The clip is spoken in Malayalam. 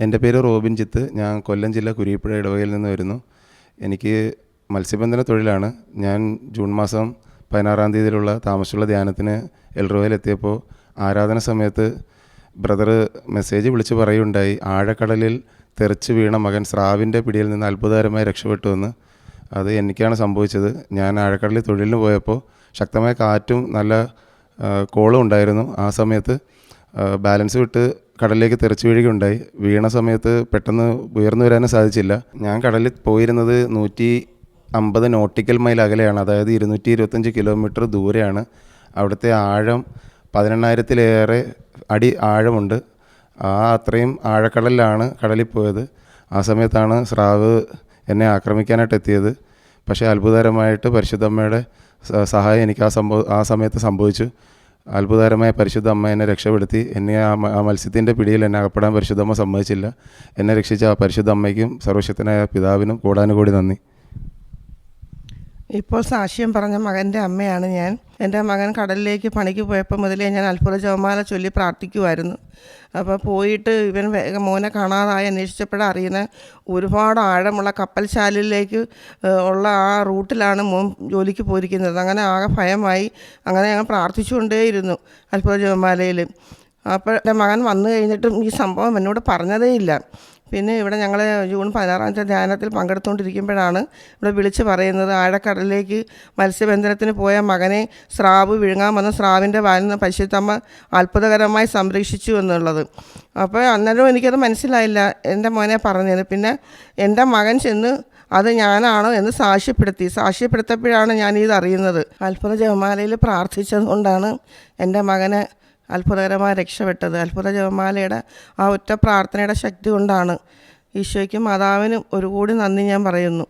എന്റെ പേര് റോബിൻ ചിത്ത് ഞാൻ കൊല്ലം ജില്ല കുരിപ്പുഴ ഇടവകയിൽ നിന്ന് വരുന്നു. എനിക്ക് മത്സ്യബന്ധന തൊഴിലാണ്. ഞാൻ ജൂൺ മാസം പതിനാറാം തീയതിയിലുള്ള താമസിച്ചുള്ള ധ്യാനത്തിന് എൽറോയിലെത്തിയപ്പോൾ ആരാധന സമയത്ത് ബ്രദർ മെസ്സേജ് വിളിച്ച് പറയുണ്ടായി ആഴക്കടലിൽ തെറിച്ച് വീണ മകൻ സ്രാവിന്റെ പിടിയിൽ നിന്ന് അത്ഭുതകരമായി രക്ഷപ്പെട്ടു എന്ന്. അത് എനിക്കാണ് സംഭവിച്ചത്. ഞാൻ ആഴക്കടലിൽ തൊഴിലിന് പോയപ്പോൾ ശക്തമായ കാറ്റും നല്ല കോളും ഉണ്ടായിരുന്നു. ആ സമയത്ത് ബാലൻസ് വിട്ട് കടലിലേക്ക് തെറിച്ചു വീഴുകയുണ്ടായി. വീണ സമയത്ത് പെട്ടെന്ന് ഉയർന്നു വരാനും സാധിച്ചില്ല. ഞാൻ കടലിൽ പോയിരുന്നത് നൂറ്റി അമ്പത് നോട്ടിക്കൽ മൈൽ അകലെയാണ്. അതായത് ഇരുന്നൂറ്റി ഇരുപത്തഞ്ച് കിലോമീറ്റർ ദൂരെയാണ്. അവിടുത്തെ ആഴം പതിനെണ്ണായിരത്തിലേറെ അടി ആഴമുണ്ട്. ആ അത്രയും ആഴക്കടലിലാണ് കടലിൽ പോയത്. ആ സമയത്താണ് സ്രാവ് എന്നെ ആക്രമിക്കാനായിട്ട് എത്തിയത്. പക്ഷേ അത്ഭുതകരമായിട്ട് പരിശുദ്ധമ്മയുടെ സഹായം എനിക്ക് ആ സംഭവ ആ സമയത്ത് സംഭവിച്ചു. അത്ഭുതകരമായ പരിശുദ്ധ അമ്മ എന്നെ രക്ഷപ്പെടുത്തി. എന്നെ ആ മത്സ്യത്തിന്റെ പിടിയിൽ എന്നെ അകപ്പെടാൻ പരിശുദ്ധമ്മ സമ്മതിച്ചില്ല. എന്നെ രക്ഷിച്ച ആ പരിശുദ്ധ അമ്മയ്ക്കും സർവശക്തനായ പിതാവിനും കൂടാനുകൂടി നന്ദി. ഇപ്പോൾ സാക്ഷ്യം പറഞ്ഞ മകന്റെ അമ്മയാണ് ഞാൻ. എന്റെ മകൻ കടലിലേക്ക് പണിക്ക് പോയപ്പോൾ മുതലേ ഞാൻ അത്ഭുത ജവമാല ചൊല്ലി പ്രാർത്ഥിക്കുമായിരുന്നു അപ്പോൾ പോയിട്ട് ഇവൻ മോനെ കാണാതായി അന്വേഷിച്ചപ്പോഴാണ് അറിയുന്ന ഒരുപാട് ആഴമുള്ള കപ്പൽശാലിലേക്ക് ഉള്ള ആ റൂട്ടിലാണ് മോൻ ജോലിക്ക് പോയിരിക്കുന്നത്. അങ്ങനെ ആകെ ഭയമായി. അങ്ങനെ ഞങ്ങൾ പ്രാർത്ഥിച്ചുകൊണ്ടേയിരുന്നു അത്ഭുത ജവമാലയിൽ. അപ്പോൾ എന്റെ മകൻ വന്നു കഴിഞ്ഞിട്ടും ഈ സംഭവം എന്നോട് പറഞ്ഞതേയില്ല. പിന്നെ ഇവിടെ ഞങ്ങൾ ജൂൺ പതിനാറാം തീയതി ധ്യാനത്തിൽ പങ്കെടുത്തുകൊണ്ടിരിക്കുമ്പോഴാണ് ഇവിടെ വിളിച്ച് പറയുന്നത് ആഴക്കടലിലേക്ക് മത്സ്യബന്ധനത്തിന് പോയ മകനെ സ്രാവ് വിഴുങ്ങാൻ വന്ന സ്രാവിന്റെ വാലിൽ നിന്ന് പശുത്തമ്മ അത്ഭുതകരമായി സംരക്ഷിച്ചു എന്നുള്ളത്. അപ്പോൾ അന്നേരം എനിക്കത് മനസ്സിലായില്ല എന്റെ മോനെ പറഞ്ഞത്. പിന്നെ എന്റെ മകൻ ചെന്ന് അത് ഞാനാണോ എന്ന് സാക്ഷ്യപ്പെടുത്തി. സാക്ഷ്യപ്പെടുത്തപ്പോഴാണ് ഞാൻ ഇത് അറിയുന്നത് അത്ഭുത ജപമാലയിൽ പ്രാർത്ഥിച്ചതുകൊണ്ടാണ് എന്റെ മകനെ അത്ഭുതകരമായി രക്ഷപ്പെട്ടത്. അത്ഭുത ജപമാലയുടെ ആ ഒറ്റ പ്രാർത്ഥനയുടെ ശക്തി കൊണ്ടാണ് ഈശോയ്ക്കും മാതാവിനും ഒരു കൂടി നന്ദി ഞാൻ പറയുന്നു.